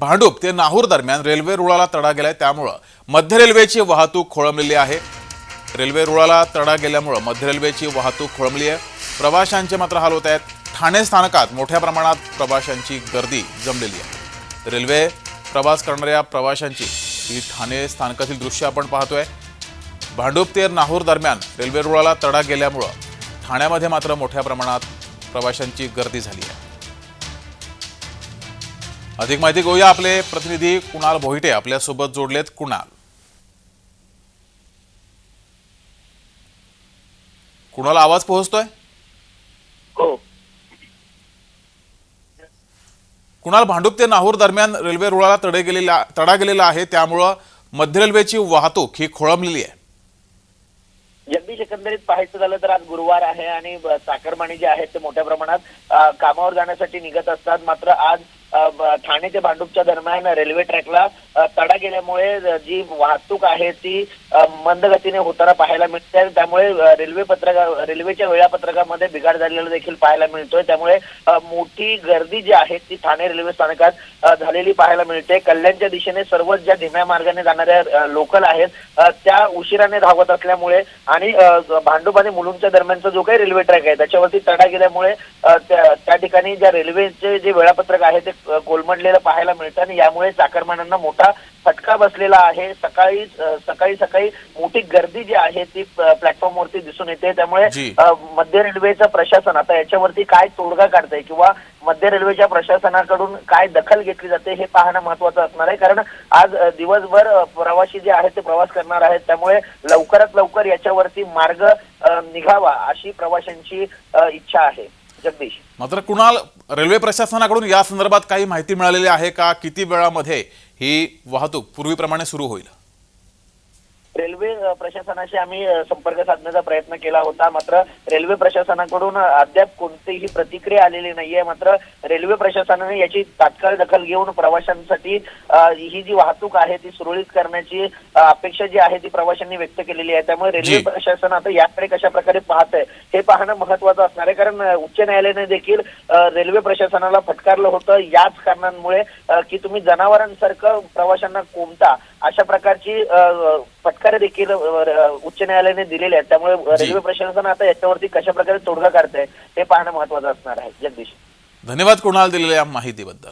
भांडूप ते नाहूर दरम्यान रेल्वे रुळाला तडा गेलाय त्यामुळं मध्य रेल्वेची वाहतूक खोळंबलेली आहे. रेल्वे रुळाला तडा गेल्यामुळं मध्य रेल्वेची वाहतूक खोळंबली आहे. प्रवाशांचे मात्र हाल होत आहेत. ठाणे स्थानकात मोठ्या प्रमाणात प्रवाशांची गर्दी जमलेली आहे. रेल्वे प्रवास करणाऱ्या प्रवाशांची ही ठाणे स्थानकातील दृश्य आपण पाहतोय. भांडूप ते नाहूर दरम्यान रेल्वे रुळाला तडा गेल्यामुळं ठाण्यामध्ये मात्र मोठ्या प्रमाणात प्रवाशांची गर्दी झाली आहे. अधिक माहिती घेऊया आपले प्रतिनिधी कुणाल भोईटे आपल्यासोबत जोडलेत कुणाल? कुणाल आवाज पोहोचतोय? हो. कुणाल भांडूप ते नाहूर दरम्यान रेल्वे रुळाला तडे गेलेला तडा गेलेला आहे त्यामुळं मध्य रेल्वेची वाहतूक ही खोळंबलेली आहे. जगदीश एकंदरीत पाहायचं झालं तर आज गुरुवार आहे आणि चाकरमानी जे आहेत ते मोठ्या प्रमाणात कामावर जाण्यासाठी निघत असतात. मात्र आज ठाणे ते भांडूपच्या दरम्यान रेल्वे ट्रॅकला तडा गेल्यामुळे जी वाहतूक आहे ती मंद गतीने होताना पाहायला मिळते. त्यामुळे रेल्वे पत्रका रेल्वेच्या वेळापत्रकामध्ये बिघाड झालेला देखील पाहायला मिळतोय. त्यामुळे मोठी गर्दी जी आहे ती ठाणे रेल्वे स्थानकात झालेली पाहायला मिळते. कल्याणच्या दिशेने सर्वच ज्या धीम्या मार्गाने जाणाऱ्या लोकल आहेत त्या उशिराने धावत असल्यामुळे आणि भांडुप भांडूप आणि मुलुंडच्या दरम्यानचा जो काही रेल्वे ट्रॅक आहे त्याच्यावरती तडा गेल्यामुळे त्या ठिकाणी ज्या रेल्वेचे जे वेळापत्रक आहे ते कोलमडलेलं पाहायला मिळतं आणि यामुळे चाकरमान्यांना मोठा फटका बसलेला आहे. सकाळी सकाळी सकाळी मोठी गर्दी जी आहे ती प्लॅटफॉर्मवरती दिसून येते. त्यामुळे मध्य रेल्वेचं प्रशासन आता याच्यावरती काय तोडगा काढतंय किंवा मध्य रेल्वेच्या प्रशासनाकडून काय दखल घेतली जाते हे पाहणं महत्वाचं असणार आहे. कारण आज दिवसभर प्रवासी जे आहेत ते प्रवास करणार आहेत. त्यामुळे लवकरात लवकर याच्यावरती मार्ग निघावा अशी प्रवाशांची इच्छा आहे. जगदीश. मात्र कुणाल रेल्वे प्रशासनाकडून या संदर्भात काही माहिती मिळालेली आहे का? किती वेळामध्ये ही वाहतूक पूर्वीप्रमाणे सुरू होईल? रेल्वे प्रशासनाशी आम्ही संपर्क साधण्याचा प्रयत्न केला होता. मात्र रेल्वे प्रशासनाकडून अद्याप कोणतीही प्रतिक्रिया आलेली नाहीये. मात्र रेल्वे प्रशासनाने याची तात्काळ दखल घेऊन प्रवाशांसाठी ही जी वाहतूक आहे ती सुरळीत करण्याची अपेक्षा जी आहे ती प्रवाशांनी व्यक्त केलेली आहे. त्यामुळे रेल्वे. प्रशासन आता याकडे कशा प्रकारे पाहत आहे हे पाहणं महत्वाचं असणार आहे. कारण उच्च न्यायालयाने देखील रेल्वे प्रशासनाला फटकारलं होतं याच कारणांमुळे की तुम्ही जनावरांसारखं प्रवाशांना कोंबता अशा प्रकारची फटकारे देखील उच्च न्यायालयाने दिलेले आहेत. त्यामुळे. रेल्वे प्रशासन आता याच्यावरती कशा प्रकारे तोडगा काढतंय हे पाहणं महत्वाचं असणार आहे. जगदीश. धन्यवाद कुणाल दिलेल्या माहितीबद्दल.